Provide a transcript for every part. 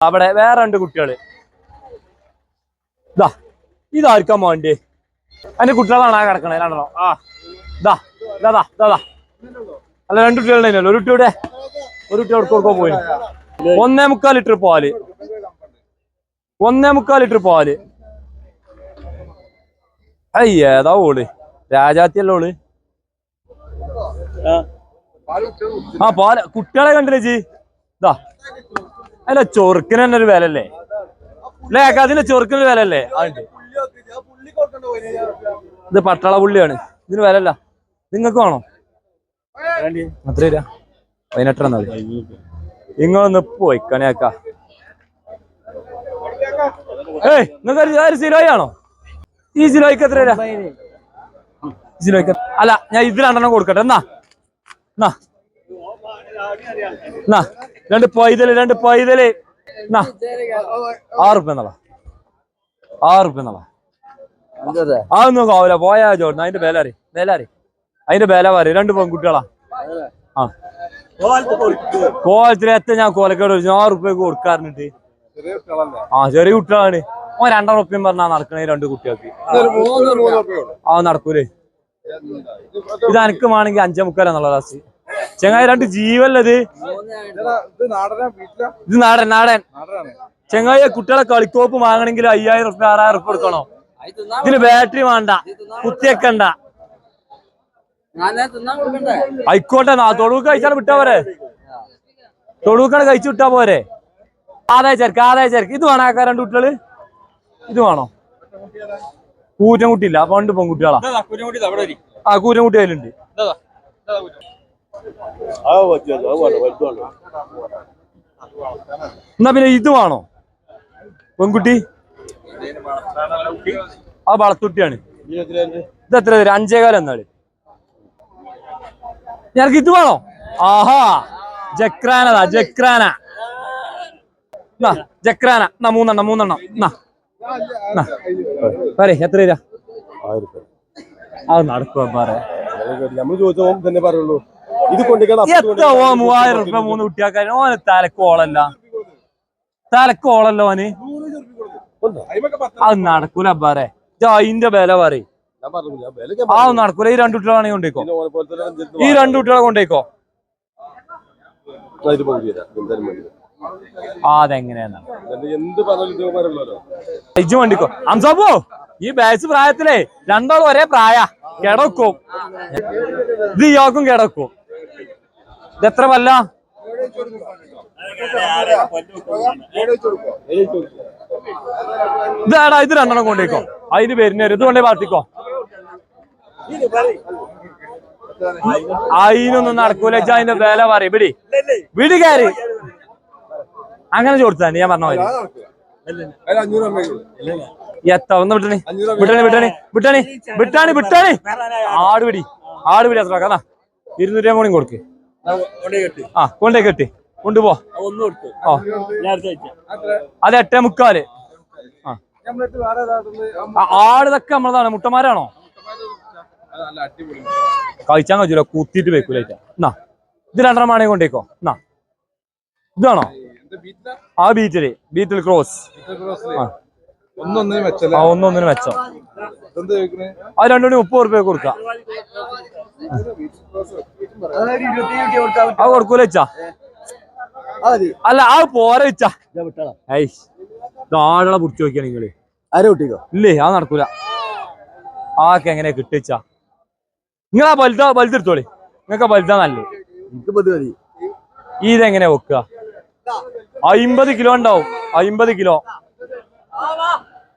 അവിടെ വേറെ രണ്ട് കുട്ടികൾ. ഇതാ ഇതായിരിക്കാം വേണ്ടി അതിന്റെ കുട്ടികളാണ് ആ കിടക്കണേ രണ്ടെണ്ണോ. ആ ഇതാ ഇതാ ഇതാ അല്ല രണ്ട് കുട്ടികളുണ്ടായിരുന്നല്ലോ ഒരു കുട്ടിയുടെ ഒരു കുട്ടി അവിടെ കൊടുക്കാൻ പോയി ഒന്നേ മുക്കാൽ ലിറ്റർ പാൽ. ഒന്നേ മുക്കാൽ ലിറ്റർ പാൽ. അയ്യ ഏതാ ഓൾ? രാജാത്തിയല്ലോ ഓൾ? ആ പാല കുട്ടികളെ കണ്ടില്ലേ ജി ഇതാ അല്ല ചൊറുക്കിന് തന്നെ ഒരു വില അല്ലേ അല്ലേ അതിന് ചൊറുക്കിന് വില അല്ലേ ഇത് പട്ടാള പുള്ളിയാണ്. ഇതിന് വില അല്ല നിങ്ങൾക്ക് വേണോ? അത്ര രൂപ പതിനെട്ടര എന്നാ നിങ്ങളൊന്ന് പോയി കണിയാക്ക ഏയ് നിങ്ങൾക്ക് ഒരു സിലോയി ആണോ? ഈ സിലോയ്ക്ക് എത്ര ഈ സിലോയ്ക്ക് അല്ല ഞാൻ ഇത് രണ്ടെണ്ണം കൊടുക്കട്ടെ. എന്നാ. എന്നാ. രണ്ട് പൈതൽ രണ്ട് പൈതൽ. ആറ് റുപ്യ എന്നല്ല ആറ് റുപ്യ ആ അതൊന്നും ആവില്ല പോയാ ചോദിച്ചു അതിന്റെ വില അറി അതിന്റെ വില പറയും. രണ്ട് പെൺകുട്ടികളാ. ആ. കോലത്തിൽ എത്ര ഞാൻ കോലക്കേട് ചോദിച്ചു. ആറ് റുപ്യക്ക് കൊടുക്കാറുണ്ട്. ആ ചെറിയ കുട്ടികളാണ്. ഓ രണ്ടര റുപ്യം പറഞ്ഞാ നടക്കണേ രണ്ട് കുട്ടികൾക്ക്. ആ നടക്കൂലേ. ഇത് അനക്ക് വേണമെങ്കിൽ അഞ്ചേ മുക്കാലെന്നുള്ള ലാസ്റ്റ് ചെങ്ങായി രണ്ട് ജീവല്ലത് ഇത്? നാടൻ നാടൻ. ചെങ്ങായി കുട്ടികളെ കളിക്കോപ്പ് വാങ്ങണമെങ്കിൽ അയ്യായിരം റുപ്യ ആറായിരം റുപ്യ കൊടുക്കണോ? ഇതിന് ബാറ്ററി വേണ്ട. കുത്തിയക്കണ്ട ആയിക്കോട്ടെ നാ തൊടുക്ക് കഴിച്ചാൽ വിട്ടാ പോരെ. തൊടുക്കാണ് കഴിച്ചു വിട്ടാ പോരെ. ആദായ ചേർക്ക് ആദായ ചേർക്ക് ഇത് വേണോ ആക്കാ രണ്ട് കുട്ടികൾ? ഇത് വേണോ? കൂറ്റൻകുട്ടിയില്ല പണ്ട് പെൺകുട്ടികളാ. ആ കൂറ്റൻകുട്ടി അതിലുണ്ട്. എന്നാ പിന്നെ ഇത് വേണോ? പെൺകുട്ടി? ആ വളത്തുട്ടിയാണ്. ഇത് എത്ര തരും അഞ്ചേകാലം എന്നാൽ. ഞങ്ങൾക്ക് ഇത് വേണോ? ആഹാ ജക്രാനതാ ജക്രാന. ജക്രാന. എന്നാ മൂന്നെണ്ണം മൂന്നെണ്ണം. എന്നാ പറ എത്ര രൂപ. അത് നടക്കുവാ പറ. നമ്മൾ ചോദിച്ചോ തന്നെ പറയുള്ളൂ. ഇത് എത്ര ഓ മൂവായിരം റുപ്യ മൂന്ന് കുട്ടിയാക്കാൻ ഓന് തലക്കോളല്ല. തലക്കോളല്ലോ ഓന്. അത് നടക്കൂല പറ അതിന്റെ വില പറയും. ആ നടക്കൂല. ഈ രണ്ടു കുട്ടികളാണെങ്കിൽ കൊണ്ടേക്കോ. ഈ രണ്ടു കുട്ടികളെ കൊണ്ടേക്കോ. അതെങ്ങനെയാണ് വണ്ടിക്കോ അംസാബോ ഈ ബാച്ച് പ്രായത്തിലേ രണ്ടാളും ഒരേ പ്രായ. കിടക്കും ഇത് യോക്കും കിടക്കും എത്ര പല്ല? ഇതാടാ ഇത് രണ്ടെണ്ണം കൊണ്ടേക്കോ. അതിന് പേരിന് ഇത് കൊണ്ടേ പാർട്ടിക്കോ അതിനൊന്നും നടക്കൂല അതിന്റെ വില പറയും. വിടി വിടി കയറി. അങ്ങനെ ചോദിച്ചാ ഞാൻ പറഞ്ഞ പോലെ എത്താ ഒന്ന് വിട്ടണി. വിട്ടണി വിട്ടണി വിട്ടണി. വിട്ടാണി വിട്ടാണി. ആട് പിടി ആട് പിടി എത്ര ഇരുന്നൂറ്റി അമ്പത് കൊടുക്ക്. ആ കൊണ്ടേ കെട്ടി. കൊണ്ടുപോ. അത് എട്ടേ മുക്കാൽ. ആ. നമ്മളെടുത്ത് വേറെ ഏതാണ്ട് ആ, ആട് ഇതൊക്കെ നമ്മളതാണ്. മുട്ടന്മാരാണോ? കഴിച്ചാൽ കഴിച്ചാൻ കഴിച്ചില്ല. കൂത്തിട്ട് വെക്കൂലേറ്റ എന്നാ ഇത് രണ്ടെണ്ണം ആണെങ്കിൽ കൊണ്ടേക്കോ. എന്നാ ഇതാണോ? ആ ബീറ്റിൽ ബീറ്റിൽ ക്രോസ് ആ. ഒന്നൊന്നിനും വെച്ചല്ല ആ ഒന്നൊന്നിന് ചോദിക്കണേ? അത് രണ്ടുമണി മുപ്പത് റുപ്യ കൊടുക്കാം. അത് കൊടുക്കൂല വെച്ചാ അല്ല അത് പോരെ വെച്ചാ ഐ പിടിച്ചു നോക്കിയാ നിങ്ങൾ. ഇല്ലേ അത് നടക്കൂല. ആക്കെ എങ്ങനെ കിട്ടിച്ചാ നിങ്ങളാ വലുതാ വലുതെടുത്തോളി. നിങ്ങൾക്ക് വലുതാ നല്ലത്. ഇതെങ്ങനെയാ വെക്ക മതി. ഇതെങ്ങനെ വെക്കുക അയിമ്പത് കിലോ ഉണ്ടാവും. അയിമ്പത് കിലോ.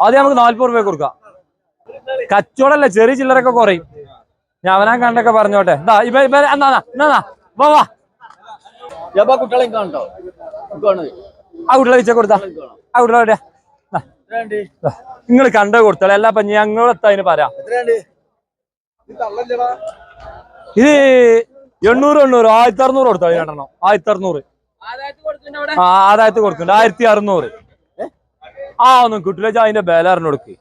അത് നമുക്ക് നാല്പത് റുപ്യ കൊടുക്കാം. കച്ചവടല്ലേ ചെറിയ ചില്ലറൊക്കെ കുറയും. ഞാൻ അവനാ കണ്ടൊക്കെ പറഞ്ഞോട്ടെ. എന്താ ഇവ ഇവ എന്നാ എന്നാ വാ വാ. ജപ്പാ കുട്ടികളെ കാണട്ടോ. ആ കുട്ടികളെ വെച്ച കൊടുത്താ. ആ കുട്ടികളെ എവിടെയാ നിങ്ങൾ കണ്ട കൊടുത്തോളെ. എല്ലാ പഞ്ഞി ഞങ്ങളെത്താ അതിന് പറയാം. ഇത് എണ്ണൂറ് എണ്ണൂറ് ആയിരത്തി അറുന്നൂറ് കൊടുത്തോളി രണ്ടെണ്ണം. ആയിരത്തി അറുന്നൂറ് ആ ആദായത്ത് കൊടുക്കുന്നുണ്ട് ആയിരത്തി അറുന്നൂറ് ആ ഒന്നും കിട്ടില്ല അതിന്റെ ബേല അറിഞ്ഞു കൊടുക്ക്.